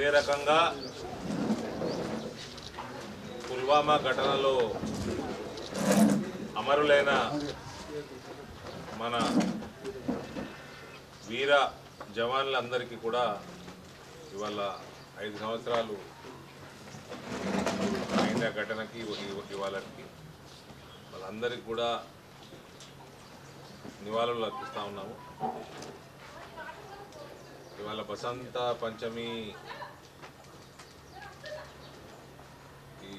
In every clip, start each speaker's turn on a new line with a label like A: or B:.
A: అదే రకంగా పుల్వామా ఘటనలో అమరులైన మన వీర జవాన్లందరికీ కూడా ఇవాళ ఐదు సంవత్సరాలు అయిన ఘటనకి ఇవాళకి వాళ్ళందరికీ కూడా నివాళులు అర్పిస్తూ ఉన్నాము. ఇవాళ బసంత పంచమి ఈ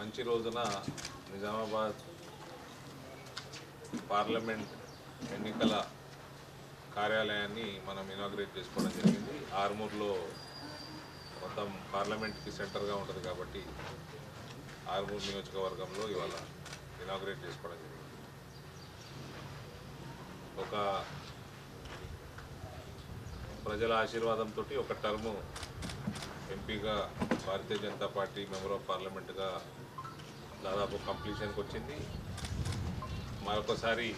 A: మంచి రోజున నిజామాబాద్ పార్లమెంట్ ఎన్నికల కార్యాలయాన్ని మనం ఇనాగ్రేట్ చేసుకోవడం జరిగింది. ఆర్మూర్లో మొత్తం పార్లమెంట్కి సెంటర్గా ఉంటుంది కాబట్టి ఆర్మూర్ నియోజకవర్గంలో ఇవాళ ఇనాగ్రేట్ చేసుకోవడం జరిగింది. ఒక ప్రజల ఆశీర్వాదంతో ఒక టర్ము ఎంపీగా Bharatiya Janata party member of పార్లమెంట్గా దాదాపు కంప్లీషన్కి వచ్చింది. మరొకసారి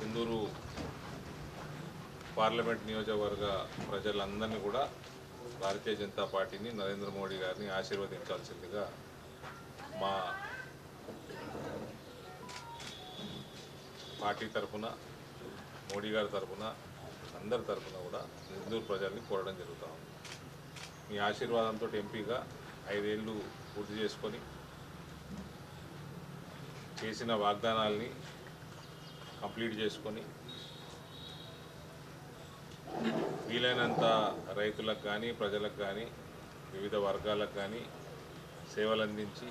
A: హిందూరు పార్లమెంట్ నియోజకవర్గ ప్రజలందరినీ కూడా భారతీయ జనతా పార్టీని నరేంద్ర మోడీ గారిని ఆశీర్వదించాల్సిందిగా మా పార్టీ తరఫున మోడీ గారి తరఫున అందరి తరఫున కూడా ఇందూరు ప్రజల్ని కోరడం జరుగుతూ ఉంది. మీ ఆశీర్వాదంతో ఎంపీగా ఐదేళ్ళు పూర్తి చేసుకొని చేసిన వాగ్దానాల్ని కంప్లీట్ చేసుకొని వీలైనంత రైతులకు కానీ ప్రజలకు కానీ వివిధ వర్గాలకు కానీ సేవలు అందించి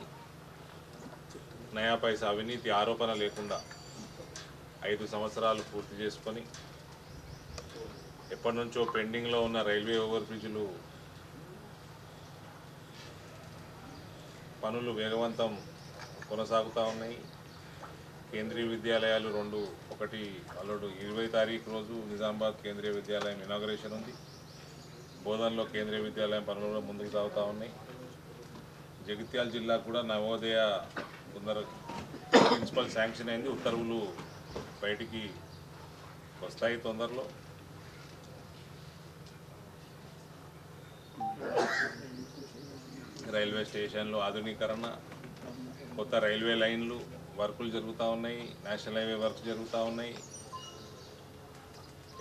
A: నయా పైసా అవినీతి ఆరోపణ లేకుండా ఐదు సంవత్సరాలు పూర్తి చేసుకొని ఎప్పటి నుంచో పెండింగ్లో ఉన్న రైల్వే ఓవర్ బ్రిడ్జ్లు పనులు వేగవంతం కొనసాగుతూ ఉన్నాయి. కేంద్రీయ విద్యాలయాలు రెండు ఒకటి అల్లుడు ఇరవై తారీఖు రోజు నిజామాబాద్ కేంద్రీయ విద్యాలయం ఇనాగరేషన్ ఉంది. బోధనలో కేంద్రీయ విద్యాలయం పనులు ముందుకు సాగుతూ ఉన్నాయి. జగిత్యాల జిల్లా కూడా నవోదయ కొందరు ప్రిన్సిపల్ శాంక్షన్ అయింది. ఉత్తర్వులు బయటికి వస్తాయి తొందరలో. రైల్వే స్టేషన్లు ఆధునీకరణ కొత్త రైల్వే లైన్లు వర్కులు జరుగుతూ ఉన్నాయి నేషనల్ హైవే వర్క్స్ జరుగుతూ ఉన్నాయి.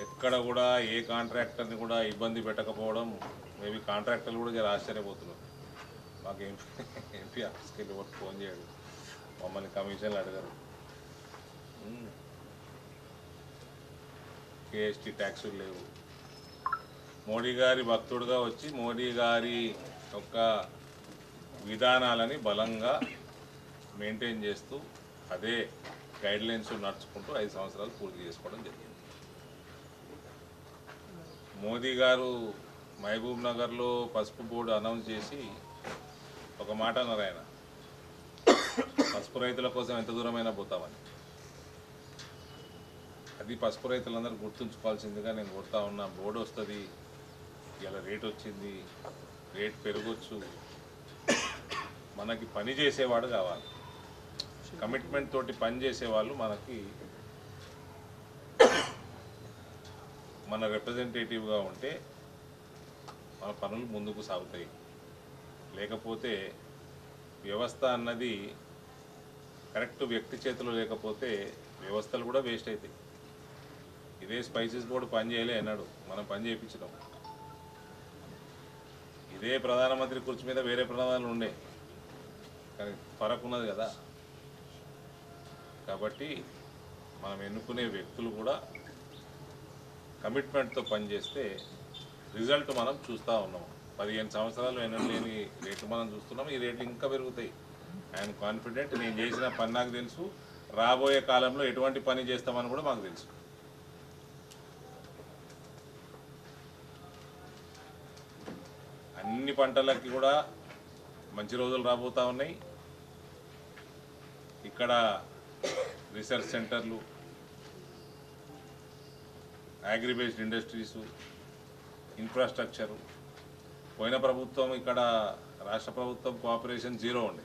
A: ఎక్కడ కూడా ఏ కాంట్రాక్టర్ని కూడా ఇబ్బంది పెట్టకపోవడం మేబీ కాంట్రాక్టర్లు కూడా జర ఆశ్చర్యపోతున్నారు. మాకు ఎంపీ ఎంపీ ఆఫీస్కి వెళ్ళి ఒకటి ఫోన్ చేయడు మమ్మల్ని కమిషన్లు అడగరు. కేఎస్టీ ట్యాక్సులు లేవు. మోడీ గారి భక్తుడుగా వచ్చి మోడీ గారి యొక్క విధానాలని బలంగా మెయింటైన్ చేస్తూ అదే గైడ్లైన్స్ నడుచుకుంటూ ఐదు సంవత్సరాలు పూర్తి చేసుకోవడం జరిగింది. మోదీ గారు మహబూబ్ నగర్లో పసుపు బోర్డు అనౌన్స్ చేసి ఒక మాట అన్నారు ఆయన. పసుపు రైతుల కోసం ఎంత దూరమైనా పోతామని. అది పసుపు రైతులందరూ గుర్తుంచుకోవాల్సిందిగా నేను కొడతా ఉన్నా. బోర్డు వస్తుంది ఇలా రేట్ వచ్చింది రేట్ పెరగచ్చు. మనకి పని చేసేవాడు కావాలి. కమిట్మెంట్ తోటి పని చేసేవాళ్ళు మనకి మన రిప్రజెంటేటివ్గా ఉంటే మన పనులు ముందుకు సాగుతాయి. లేకపోతే వ్యవస్థ అన్నది కరెక్ట్ వ్యక్తి చేతిలో లేకపోతే వ్యవస్థలు కూడా వేస్ట్ అవుతాయి ఇదే స్పైసెస్ బోర్డు పని చేయలే అన్నాడు. మనం పని చేయించడం ఇదే ప్రధానమంత్రి కుర్చీ మీద వేరే ప్రధానాలు ఉండే. కానీ ఫరక్ ఉన్నది కదా. కాబట్టి మనం ఎన్నుకునే వ్యక్తులు కూడా కమిట్మెంట్తో పనిచేస్తే రిజల్ట్ మనం చూస్తూ ఉన్నాం. పదిహేను సంవత్సరాలు లేని రేట్లు మనం చూస్తున్నాం. ఈ రేట్లు ఇంకా పెరుగుతాయి. ఐఎమ్ కాన్ఫిడెంట్ నేను చేసిన పని నాకు తెలుసు. రాబోయే కాలంలో ఎటువంటి పని చేస్తామని కూడా మాకు తెలుసు. అన్ని పంటలకి కూడా మంచి రోజులు రాబోతూ ఉన్నాయి. ఇక్కడ రీసెర్చ్ సెంటర్లు అగ్రిబేస్డ్ ఇండస్ట్రీసు ఇన్ఫ్రాస్ట్రక్చరు పోయిన ప్రభుత్వం ఇక్కడ రాష్ట్ర ప్రభుత్వం కోఆపరేషన్ జీరో ఉండే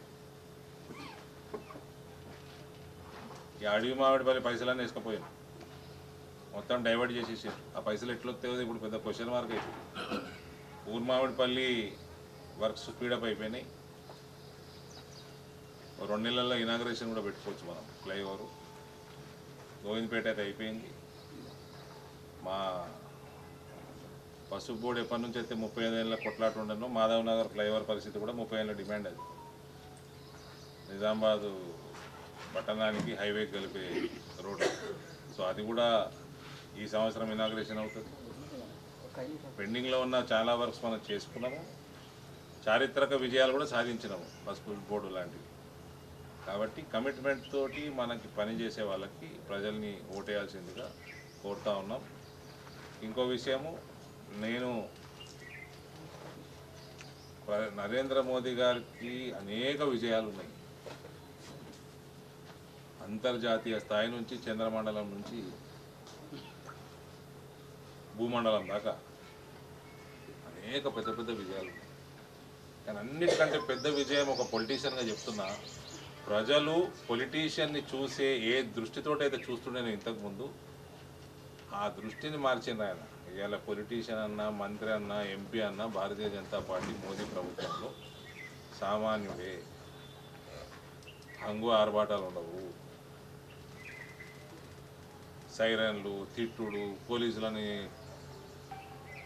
A: ఈ అడవి మామిడి పల్లి పైసలన్నీ వేసుకుపోయాను మొత్తం డైవర్ట్ చేసేసారు. ఆ పైసలు ఎట్లొస్తాయో ఇప్పుడు పెద్ద క్వశ్చన్ మార్క్ అయిపోయింది ఊర్మామిడిపల్లి వర్క్స్ స్పీడప్ అయిపోయినాయి. రెండు నెలల్లో ఇనాగ్రేషన్ కూడా పెట్టుకోవచ్చు మనం. ఫ్లైఓవర్ గోవిందపేట అయితే అయిపోయింది. మా పసుపు బోర్డు ఎప్పటి నుంచి అయితే ముప్పై ఐదు ఏళ్ళ కొట్లాట ఉండను మాధవ్ నగర్ ఫ్లైఓవర్ పరిస్థితి కూడా ముప్పై ఏళ్ళ డిమాండ్ అది. నిజామాబాదు పట్టణానికి హైవే కలిపే రోడ్డు సో అది కూడా ఈ సంవత్సరం ఇనాగ్రేషన్ అవుతుంది. పెండింగ్లో ఉన్న చాలా వర్క్స్ మనం చేసుకున్నాము. చారిత్రక విజయాలు కూడా సాధించినాము పసుపు బోర్డు లాంటివి. కాబట్టి కమిట్మెంట్ తోటి మనకి పని చేసే వాళ్ళకి ప్రజల్ని ఓటేయాల్సిందిగా కోరుతా ఉన్నాం ఇంకో విషయము నేను నరేంద్ర మోదీ గారికి అనేక విజయాలు ఉన్నాయి అంతర్జాతీయ స్థాయి నుంచి చంద్రమండలం నుంచి భూమండలం దాకా అనేక పెద్ద పెద్ద విజయాలు ఉన్నాయి. కానీ అన్నిటికంటే పెద్ద విజయం ఒక పొలిటీషియన్గా చెప్తున్నా ప్రజలు పొలిటీషియన్ని చూసే ఏ దృష్టితోటైతే చూస్తుండే ఇంతకుముందు ఆ దృష్టిని మార్చింది ఆయన. ఇవాళ పొలిటీషియన్ అన్న మంత్రి అన్న ఎంపీ అన్న భారతీయ జనతా పార్టీ మోదీ ప్రభుత్వంలో సామాన్యుడే. హంగు ఆర్భాటాలు ఉండవు. సైరన్లు తిట్టుడు పోలీసులని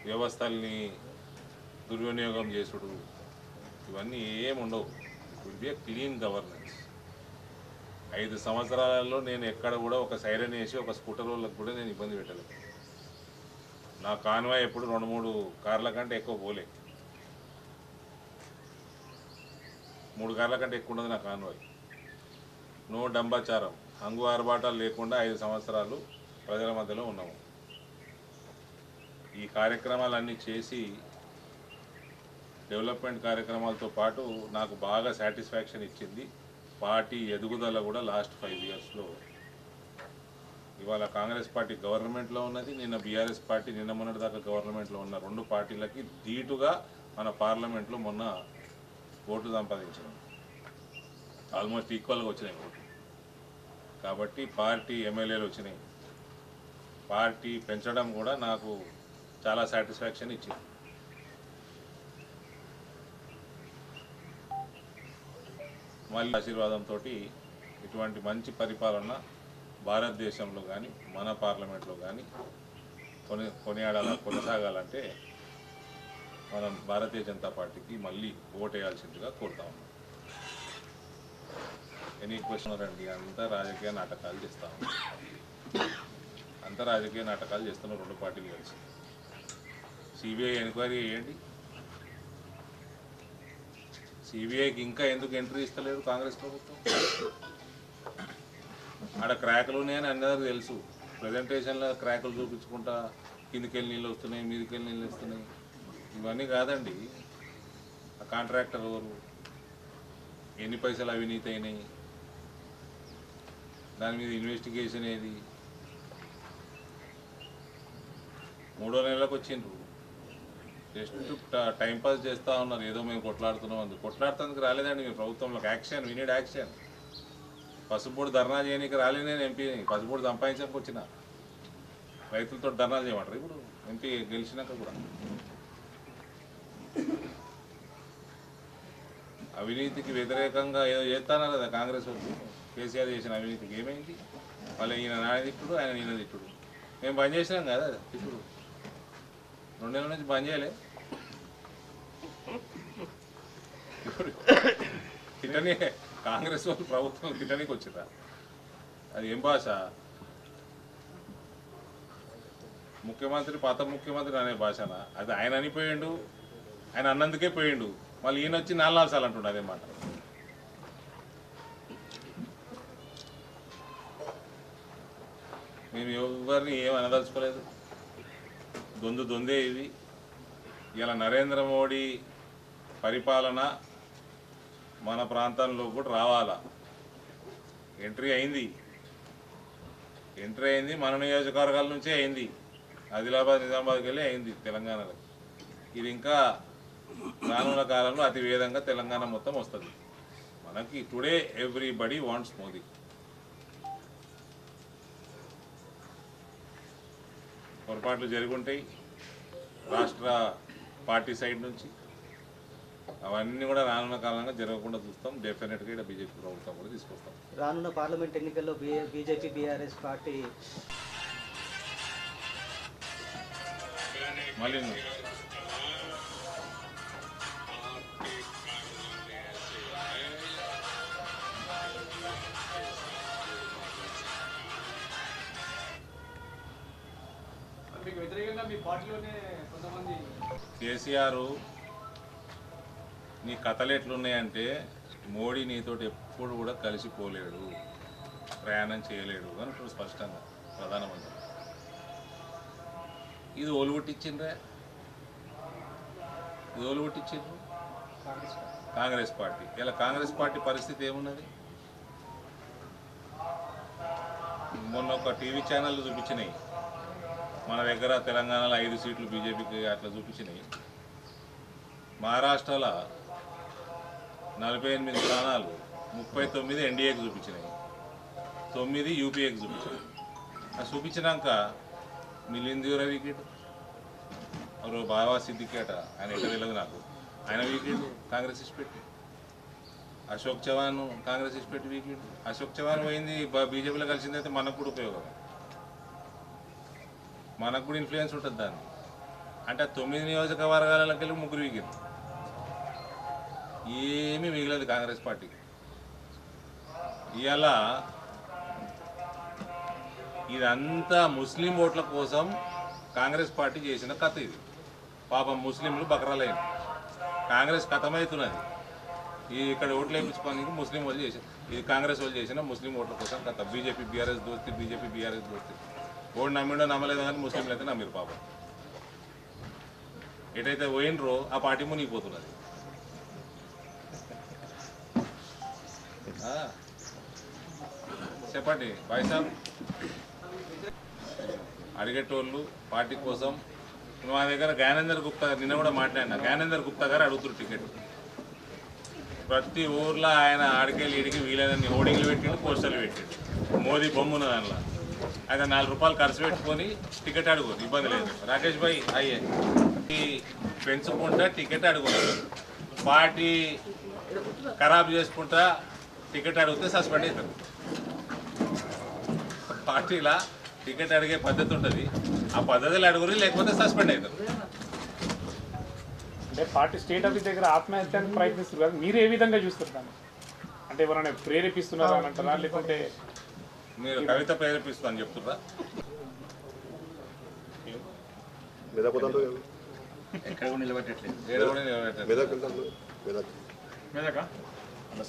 A: వ్యవస్థల్ని దుర్వినియోగం చేసుడు. ఇవన్నీ ఏమి ఉండవు విల్ బి క్లీన్ గవర్నెన్స్ ఐదు సంవత్సరాలలో నేను ఎక్కడ కూడా ఒక సైరన్ వేసి ఒక స్కూటర్ వాళ్ళకి కూడా నేను ఇబ్బంది పెట్టలేదు. నా కాన్వాయ్ ఎప్పుడు రెండు మూడు కార్ల కంటే ఎక్కువ పోలే. మూడు కార్ల కంటే ఎక్కువ ఉండదు నా కాన్వాయ్. నో డంబాచారం హంగు ఆర్భాటాలు లేకుండా ఐదు సంవత్సరాలు ప్రజల మధ్యలో ఉన్నాము. ఈ కార్యక్రమాలన్నీ చేసి డెవలప్మెంట్ కార్యక్రమాలతో పాటు నాకు బాగా సాటిస్ఫాక్షన్ ఇచ్చింది పార్టీ ఎదుగుదల కూడా లాస్ట్ ఫైవ్ ఇయర్స్లో ఇవాళ కాంగ్రెస్ పార్టీ గవర్నమెంట్లో ఉన్నది నిన్న బీఆర్ఎస్ పార్టీ నిన్న మొన్నటి దాకా గవర్నమెంట్లో ఉన్న రెండు పార్టీలకి ధీటుగా మన పార్లమెంట్లో మొన్న ఓట్లు సంపాదించాం ఆల్మోస్ట్ ఈక్వల్గా వచ్చినాయి ఓట్లు. కాబట్టి పార్టీ ఎమ్మెల్యేలు వచ్చినాయి. పార్టీ పెంచడం కూడా నాకు చాలా సాటిస్ఫాక్షన్ ఇచ్చింది. మళ్ళీ ఆశీర్వాదంతో ఇటువంటి మంచి పరిపాలన భారతదేశంలో కానీ మన పార్లమెంట్లో కానీ కొని కొనియాడాల కొనసాగాలంటే మనం భారతీయ జనతా పార్టీకి మళ్ళీ ఓటేయాల్సిందిగా కోరుతా ఉన్నాం. ఎనీ క్వశ్చన్ రండి. అంతా రాజకీయ నాటకాలు చేస్తా ఉన్నాం. అంతా రాజకీయ నాటకాలు చేస్తున్నాం రెండు పార్టీలు కలిసి. సిబిఐ ఎంక్వైరీ చేయండి. సిబిఐకి ఇంకా ఎందుకు ఎంట్రీ ఇస్తలేరు కాంగ్రెస్ ప్రభుత్వం? ఆడ క్రాకులు ఉన్నాయని అందరికీ తెలుసు. ప్రజెంటేషన్లో క్రాకులు చూపించుకుంటా కిందికెళ్ళి నీళ్ళు వస్తున్నాయి మీదికెళ్ళి నీళ్ళు వస్తున్నాయి. ఇవన్నీ కాదండి. ఆ కాంట్రాక్టర్ ఎవరు? ఎన్ని పైసలు అవినీతి అయినాయి? దాని మీద ఇన్వెస్టిగేషన్ ఏది? మూడో నెలలకు వచ్చిండ్రు. జస్ట్ టైం పాస్ చేస్తూ ఉన్నారు. ఏదో మేము కొట్లాడుతున్నాం అందుకు కొట్లాడుతందుకు రాలేదండి మీ ప్రభుత్వంలో. యాక్షన్ వీ నీడ్ యాక్షన్ పసుపుబోర్డు ధర్నా చేయడానికి రాలే నేను ఎంపీ. పసుపుబోర్డు సంపాదించక వచ్చిన. రైతులతో ధర్నా చేయమంటారు. ఇప్పుడు ఎంపీ గెలిచినాక కూడా. అవినీతికి వ్యతిరేకంగా ఏదో చేస్తాన్నారు కదా కాంగ్రెస్ వాళ్ళు? కేసీఆర్ చేసిన అవినీతికి ఏమైంది? వాళ్ళు ఈయన నాయన తిట్టుడు ఆయన ఈయన తిట్టుడు మేము పనిచేసినాం చేసినాం కదా ఇప్పుడు. రెండు నెలల నుంచి బంద్ చేయలే. ఇప్పుడు తిట్టని కాంగ్రెస్ వాళ్ళు ప్రభుత్వం తిట్టనికి వచ్చిరా అది ఏం భాష? ముఖ్యమంత్రి పాత ముఖ్యమంత్రి అనే భాషన? అది ఆయన అనిపోయిండు ఆయన అన్నందుకే పోయిండు. మళ్ళీ ఈయన వచ్చి నాలుగు సార్లు అంటుండు అదే మాట. మేము ఎవరిని ఏం అనదలుచుకోలేదు. దొందు దొందే ఇది. ఇలా నరేంద్ర మోడీ పరిపాలన మన ప్రాంతంలో కూడా రావాలా? ఎంట్రీ అయింది. ఎంట్రీ అయింది మన నియోజకవర్గాల నుంచే అయింది. ఆదిలాబాద్ నిజామాబాద్కి వెళ్ళి అయింది తెలంగాణలో. ఇది ఇంకా రానున్న కాలంలో అతి వేగంగా తెలంగాణ మొత్తం వస్తుంది. మనకి టుడే ఎవ్రీబడి వాంట్స్ మోదీ. పొరపాట్లు జరిగి ఉంటాయి రాష్ట్ర పార్టీ సైడ్ నుంచి అవన్నీ కూడా రానున్న కాలంగా జరగకుండా చూస్తాం. డెఫినెట్గా ఇక్కడ బీజేపీ ప్రభుత్వం కూడా తీసుకొస్తాం.
B: రానున్న పార్లమెంట్ ఎన్నికల్లో బీజేపీ బీఆర్ఎస్ పార్టీ
A: మళ్ళీ కేసీఆర్ నీ కథలు ఎట్లున్నాయంటే మోడీ నీతోటి ఎప్పుడు కూడా కలిసిపోలేడు ప్రయాణం చేయలేడు అని ఇప్పుడు స్పష్టంగా ప్రధానమంత్రి. ఇది ఓలుగుట్టించిండ్రే ఇది ఓలుగుట్టించిండ్రు
B: కాంగ్రెస్ పార్టీ.
A: కాంగ్రెస్ పార్టీ ఇలా కాంగ్రెస్ పార్టీ పరిస్థితి ఏమున్నది? మొన్న ఒక టీవీ ఛానల్ చూపించినాయి. మన దగ్గర తెలంగాణలో ఐదు సీట్లు బీజేపీకి అట్లా చూపించినాయి. మహారాష్ట్రలో నలభై ఎనిమిది స్థానాలు ముప్పై తొమ్మిది ఎన్డీఏకి చూపించినాయి. తొమ్మిది యూపీఏకి చూపించినాయి. అది చూపించినాక మిలింది వికెట్? మరో బాబా సిద్దికేట ఆయన ఎక్కడ తెలియదు నాకు. ఆయన వికెట్ కాంగ్రెస్ ఇచ్చి పెట్టి. అశోక్ చవాన్ కాంగ్రెస్ ఇచ్చి పెట్టి వీకెండ్. అశోక్ చవాన్ పోయింది బీజేపీలో కలిసిందైతే మనకు కూడా ఉపయోగం. మనకు కూడా ఇన్ఫ్లుయెన్స్ ఉంటుంది దాన్ని. అంటే ఆ తొమ్మిది నియోజకవర్గాలకి వెళ్ళి ముగ్గురు వీకెండ్ ఏమీ మిగిలేదు కాంగ్రెస్ పార్టీకి. ఇవాళ ఇదంతా ముస్లిం ఓట్ల కోసం కాంగ్రెస్ పార్టీ చేసిన కథ ఇది. పాపం ముస్లింలు బకరాలైన. కాంగ్రెస్ కథమవుతున్నది ఈ ఇక్కడ ఓట్లు వేయించుకోవడానికి ముస్లిం వాళ్ళు చేసిన ఇది కాంగ్రెస్ వాళ్ళు చేసిన ముస్లిం ఓట్ల కోసం కథ. బీజేపీ బీఆర్ఎస్ దోస్తి బీజేపీ బీఆర్ఎస్ దోస్తి. ఓడి నమ్మిండో నమ్మలేదో కానీ ముస్లింలు అయితే నమ్మిరు పాపం. ఎటైతే పోయినరో ఆ పార్టీ మునిగిపోతున్నది చెప్పండి వైసాబ్ అడిగేటోళ్ళు పార్టీ కోసం మా దగ్గర జ్ఞానేందర్ గుప్తా నిన్న కూడా మాట్లాడినా. జ్ఞానేందర్ గుప్తా గారు అడుగుతున్నారు టికెట్. ప్రతి ఊర్లో ఆయన ఆడికెళ్ళి ఇడికి వీలైనన్ని హోర్డింగ్లు పెట్టిండు పోస్టర్లు పెట్టిండు. మోదీ బొమ్మున్న దానిలో అయితే నాలుగు రూపాయలు ఖర్చు పెట్టుకొని టికెట్ అడుగు ఇబ్బంది లేదు. రాకేష్ భాయ్ అయ్యే. పెంచుకుంటా టికెట్ అడుగుతారు పార్టీ ఖరాబ్ చేసుకుంటా టికెట్ అడిగితే సస్పెండ్ అవుతారు పార్టీలా టికెట్ అడిగే పద్ధతి ఉంటుంది. ఆ పద్ధతిలో అడుగురు లేకపోతే సస్పెండ్ అవుతారు
C: అంటే పార్టీ స్టేట్ ఆఫీస్ దగ్గర ఆత్మహత్యానికి ప్రయత్నిస్తారు కదా మీరు ఏ విధంగా చూస్తారు దాన్ని? అంటే ఎవరైనా ప్రేరేపిస్తున్నారా అని అంటారా? లేకుంటే
A: మీరు కవిత ప్రేరేపిస్తా అని చెప్తున్నా
D: ఎక్కడ కూడా నిలబెట్టట్లేదు.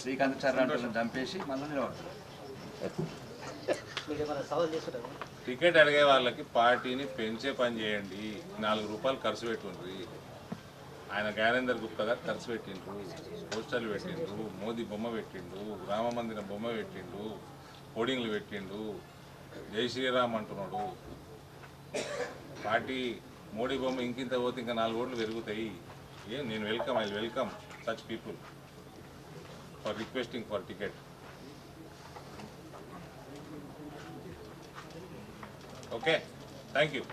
D: శ్రీకాంత్ చార్లాంటి చంపేసి మళ్ళీ నిలబడతారు
A: టికెట్ అడిగే వాళ్ళకి పార్టీని పెంచే పని చేయండి. నాలుగు రూపాయలు ఖర్చు పెట్టుండ్రి. ఆయన జ్ఞానేందర్ గుప్తా గారు ఖర్చు పెట్టిండ్రు. పోస్టర్లు పెట్టిండ్రు. మోదీ బొమ్మ పెట్టిండు రామ మందిరం బొమ్మ పెట్టిండు హోర్డింగ్లు పెట్టిండు. జై శ్రీరామ్ అంటున్నాడు. పార్టీ మోడీ బొమ్మ ఇంకింత పోతే ఇంకా నాలుగు ఓట్లు పెరుగుతాయి. ఏం నేను welcome I welcome such people for requesting for ticket. Okay thank you